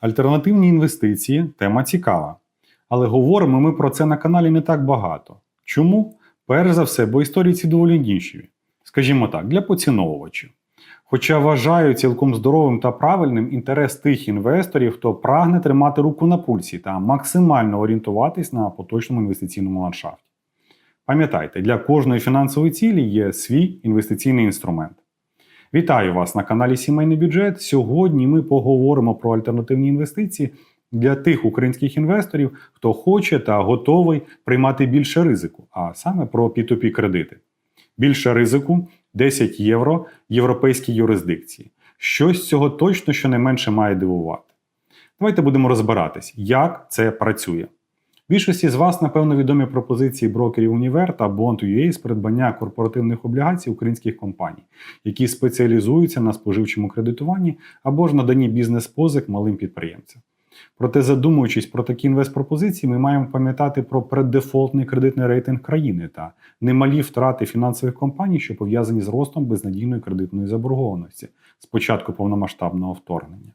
Альтернативні інвестиції тема цікава. Але говоримо ми про це на каналі не так багато. Чому? Перш за все, бо історії ці доволі нішеві. Скажімо так, для поціновувачів. Хоча вважаю цілком здоровим та правильним інтерес тих інвесторів, хто прагне тримати руку на пульсі та максимально орієнтуватись на поточному інвестиційному ландшафті. Пам'ятайте, для кожної фінансової цілі є свій інвестиційний інструмент. Вітаю вас на каналі Сімейний бюджет. Сьогодні ми поговоримо про альтернативні інвестиції для тих українських інвесторів, хто хоче та готовий приймати більше ризику, а саме про P2P кредити. Більше ризику 10 євро європейській юрисдикції. Щось цього точно щонайменше має дивувати. Давайте будемо розбиратись, як це працює. Більшості з вас, напевно, відомі пропозиції брокерів Універ та Bond.ua з придбання корпоративних облігацій українських компаній, які спеціалізуються на споживчому кредитуванні або ж наданні бізнес-позик малим підприємцям. Проте, задумуючись про такі інвестпропозиції, ми маємо пам'ятати про преддефолтний кредитний рейтинг країни та немалі втрати фінансових компаній, що пов'язані з ростом безнадійної кредитної заборгованості з початку повномасштабного вторгнення.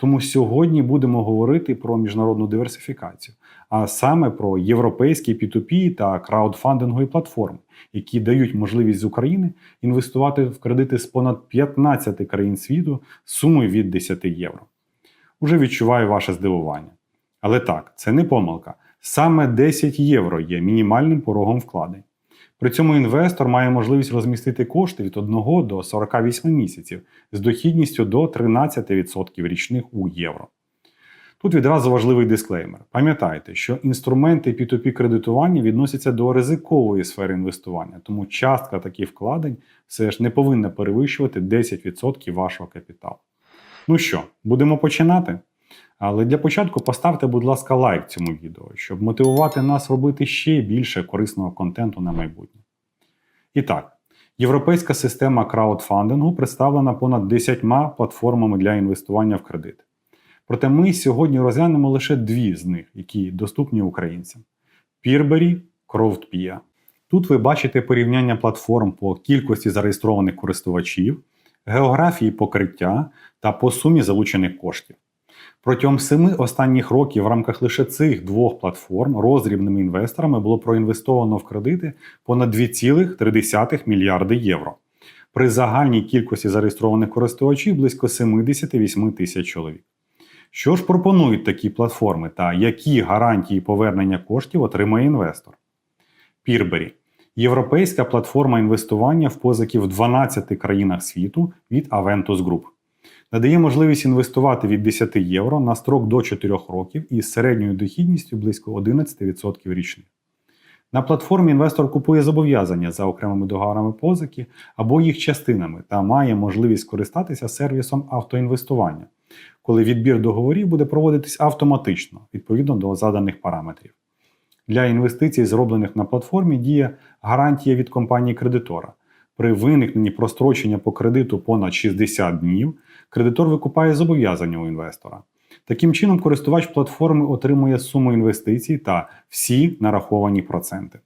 Тому сьогодні будемо говорити про міжнародну диверсифікацію, а саме про європейські P2P та краудфандингові платформи, які дають можливість з України інвестувати в кредити з понад 15 країн світу сумою від 10 євро. Уже відчуваю ваше здивування. Але так, це не помилка. Саме 10 євро є мінімальним порогом вкладень. При цьому інвестор має можливість розмістити кошти від 1 до 48 місяців з дохідністю до 13% річних у євро. Тут відразу важливий дисклеймер. Пам'ятайте, що інструменти P2P кредитування відносяться до ризикової сфери інвестування, тому частка таких вкладень все ж не повинна перевищувати 10% вашого капіталу. Ну що, будемо починати? Але для початку поставте, будь ласка, лайк цьому відео, щоб мотивувати нас робити ще більше корисного контенту на майбутнє. І так, європейська система краудфандингу представлена понад 10 платформами для інвестування в кредит. Проте ми сьогодні розглянемо лише дві з них, які доступні українцям: Peerberry, CrowdPia. Тут ви бачите порівняння платформ по кількості зареєстрованих користувачів, географії покриття та по сумі залучених коштів. Протягом семи останніх років в рамках лише цих двох платформ роздрібними інвесторами було проінвестовано в кредити понад 2,3 мільярди євро. При загальній кількості зареєстрованих користувачів близько 78 тисяч чоловік. Що ж пропонують такі платформи та які гарантії повернення коштів отримає інвестор? Peerberry – європейська платформа інвестування в позики в 12 країнах світу від Aventus Group надає можливість інвестувати від 10 євро на строк до 4 років із середньою дохідністю близько 11% річних. На платформі інвестор купує зобов'язання за окремими договорами позики або їх частинами та має можливість скористатися сервісом автоінвестування, коли відбір договорів буде проводитись автоматично відповідно до заданих параметрів. Для інвестицій, зроблених на платформі, діє гарантія від компанії кредитора. При виникненні прострочення по кредиту понад 60 днів кредитор викупає зобов'язання у інвестора. Таким чином, користувач платформи отримує суму інвестицій та всі нараховані проценти.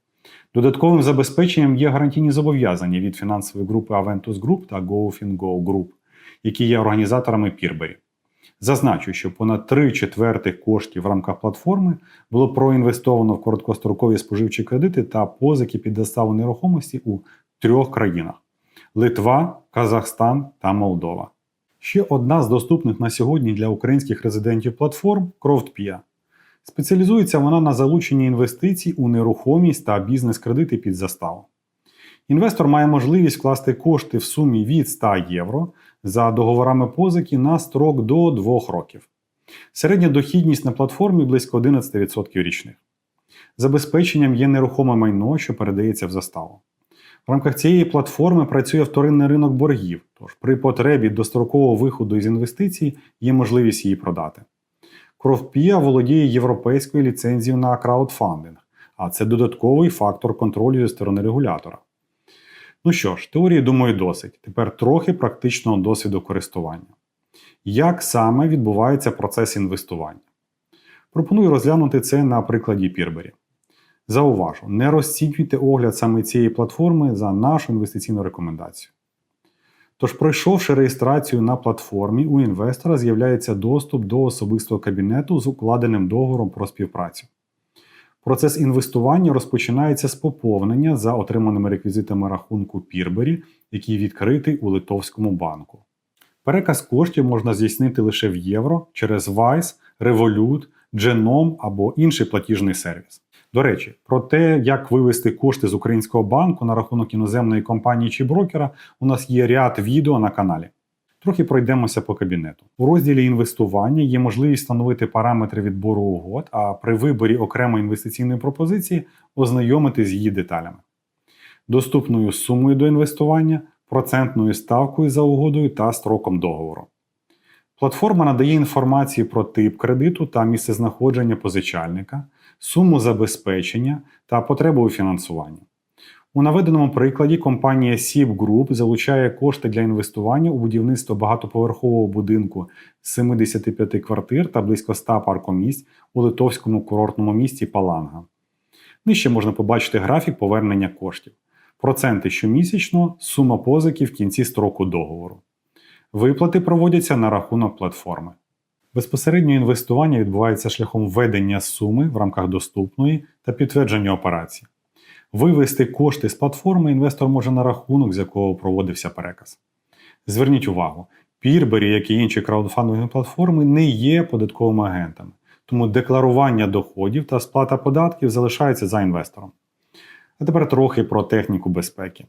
Додатковим забезпеченням є гарантійні зобов'язання від фінансової групи Aventus Group та GoFinGo Group, які є організаторами Peerberry. Зазначу, що понад 3 четвертих коштів в рамках платформи було проінвестовано в короткострокові споживчі кредити та позики під заставу нерухомості у трьох країнах: Литва, Казахстан та Молдова. Ще одна з доступних на сьогодні для українських резидентів платформ CroftPia. Спеціалізується вона на залученні інвестицій у нерухомість та бізнес-кредити під заставу. Інвестор має можливість вкласти кошти в сумі від 100 євро за договорами позики на строк до 2 років. Середня дохідність на платформі близько 11% річних. Забезпеченням є нерухоме майно, що передається в заставу. В рамках цієї платформи працює вторинний ринок боргів, тож при потребі дострокового виходу із інвестицій є можливість її продати. CroftPia володіє європейською ліцензією на краудфандинг, а це додатковий фактор контролю зі сторони регулятора. Ну що ж, теорії, думаю, досить. Тепер трохи практичного досвіду користування. Як саме відбувається процес інвестування? Пропоную розглянути це на прикладі Peerberry. Зауважу, не розцінюйте огляд саме цієї платформи за нашу інвестиційну рекомендацію. Тож, пройшовши реєстрацію на платформі, у інвестора з'являється доступ до особистого кабінету з укладеним договором про співпрацю. Процес інвестування розпочинається з поповнення за отриманими реквізитами рахунку Пірбері, який відкритий у Литовському банку. Переказ коштів можна здійснити лише в євро через Wise, Revolut, Genome або інший платіжний сервіс. До речі, про те, як вивести кошти з українського банку на рахунок іноземної компанії чи брокера, у нас є ряд відео на каналі. Трохи пройдемося по кабінету. У розділі інвестування є можливість встановити параметри відбору угод, а при виборі окремої інвестиційної пропозиції ознайомитись з її деталями. Доступною сумою до інвестування, процентною ставкою за угодою та строком договору. Платформа надає інформацію про тип кредиту та місцезнаходження позичальника, суму забезпечення та потребу у фінансуванні. У наведеному прикладі компанія SIP Group залучає кошти для інвестування у будівництво багатоповерхового будинку з 75 квартир та близько 100 паркомісць у литовському курортному місті Паланга. Нижче можна побачити графік повернення коштів, проценти щомісячно, сума позики в кінці строку договору. Виплати проводяться на рахунок платформи. Безпосередньо інвестування відбувається шляхом введення суми в рамках доступної та підтвердження операції. Вивести кошти з платформи інвестор може на рахунок, з якого проводився переказ. Зверніть увагу, Пірбері, як і інші краудфандингові платформи, не є податковими агентами, тому декларування доходів та сплата податків залишаються за інвестором. А тепер трохи про техніку безпеки.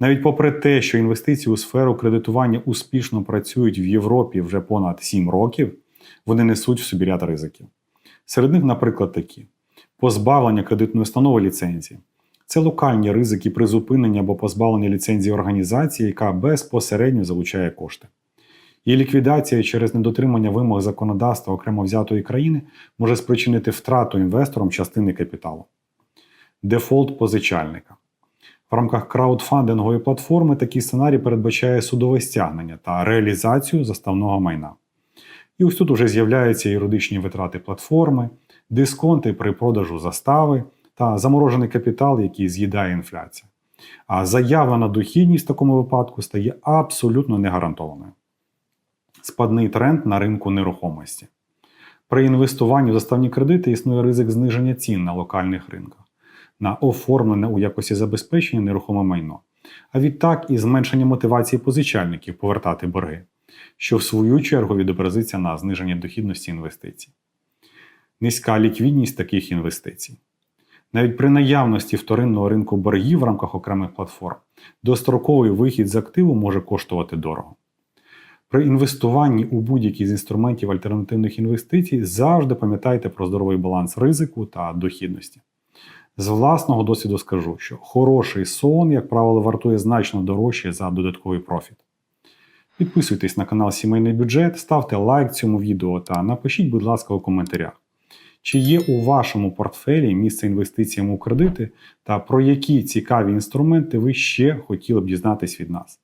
Навіть попри те, що інвестиції у сферу кредитування успішно працюють в Європі вже понад 7 років, вони несуть в собі ряд ризиків. Серед них, наприклад, такі: позбавлення кредитної установи ліцензії. Це локальні ризики призупинення або позбавлення ліцензії організації, яка безпосередньо залучає кошти. Її ліквідація через недотримання вимог законодавства окремо взятої країни може спричинити втрату інвесторам частини капіталу. Дефолт позичальника. В рамках краудфандингової платформи такий сценарій передбачає судове стягнення та реалізацію заставного майна. І ось тут уже з'являються юридичні витрати платформи, дисконти при продажу застави та заморожений капітал, який з'їдає інфляція. А заявлена дохідність в такому випадку стає абсолютно негарантованою. Спадний тренд на ринку нерухомості. При інвестуванні в заставні кредити існує ризик зниження цін на локальних ринках, на оформлене у якості забезпечення нерухоме майно, а відтак і зменшення мотивації позичальників повертати борги, що в свою чергу відобразиться на зниженні дохідності інвестицій. Низька ліквідність таких інвестицій. Навіть при наявності вторинного ринку боргів в рамках окремих платформ достроковий вихід з активу може коштувати дорого. При інвестуванні у будь-який з інструментів альтернативних інвестицій завжди пам'ятайте про здоровий баланс ризику та дохідності. З власного досвіду скажу, що хороший сон, як правило, вартує значно дорожче за додатковий профіт. Підписуйтесь на канал Сімейний бюджет, ставте лайк цьому відео та напишіть, будь ласка, у коментарях. Чи є у вашому портфелі місце інвестиціям у кредити та про які цікаві інструменти ви ще хотіли б дізнатись від нас?